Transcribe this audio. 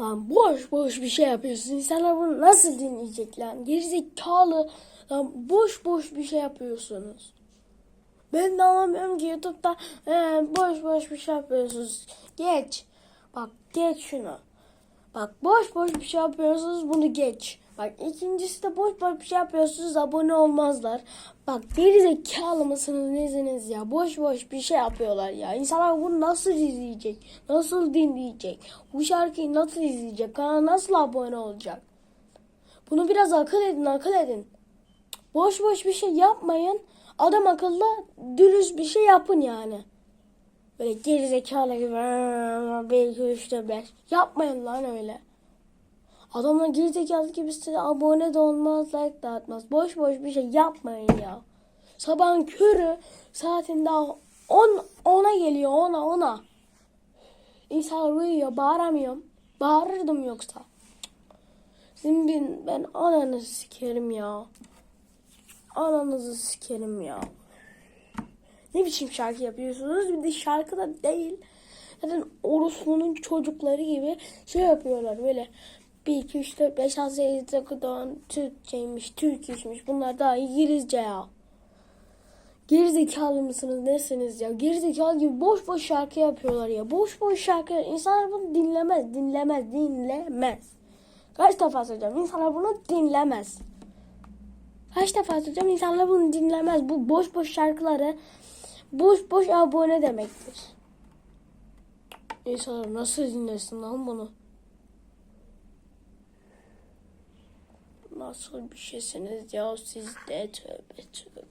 Lan boş boş bir şey yapıyorsun. İnsanlar bunu nasıl dinleyecek lan? Gerizekalı. Lan boş boş bir şey yapıyorsunuz. Ben de anlamıyorum ki YouTube'da e, boş boş bir şey yapıyorsunuz. Geç. Bak geç şunu. Bak boş boş bir şey yapıyorsunuz bunu geç. Bak ikincisi de boş boş bir şey yapıyorsunuz abone olmazlar. Bak geri zekalı mısınız nesiniz ya? Boş boş bir şey yapıyorlar ya. İnsanlar bunu nasıl izleyecek? Nasıl dinleyecek? Bu şarkıyı nasıl izleyecek? Kanala nasıl abone olacak? Bunu biraz akıl edin akıl edin. Boş boş bir şey yapmayın. Adam akıllı dürüst bir şey yapın yani. Böyle gerizekalı gibi "Aa, belki üçte beş. Yapmayın lan öyle. Adamlar gerizekalı gibi size abone de olmaz, like de atmaz. Boş boş bir şey yapmayın ya. Sabahın körü saatin daha 10 ona geliyor ona ona. İnsanlar uyuyor bağıramıyorum. Bağırırdım yoksa. Ben, ben ananızı sikerim ya. Ananızı sikerim ya. Ne biçim şarkı yapıyorsunuz? Bir de şarkı da değil. Zaten orospunun çocukları gibi şey yapıyorlar böyle. 1, 2, 3, 4, 5, 6, 7, 9, 10 Türkçeymiş, Türkçmiş. Bunlar daha İngilizce ya. Gerizekalı mısınız nesiniz ya? Gerizekalı gibi boş boş şarkı yapıyorlar ya. Boş boş şarkı. İnsanlar bunu dinlemez, dinlemez, dinlemez. Kaç defa söyleyeceğim? İnsanlar bunu dinlemez. Kaç defa söyleyeceğim? İnsanlar bunu dinlemez. Bu boş boş şarkıları boş boş abone demektir. İnsanlar nasıl dinlesin lan bunu? Nasıl bir şeysiniz ya siz de tövbe tövbe.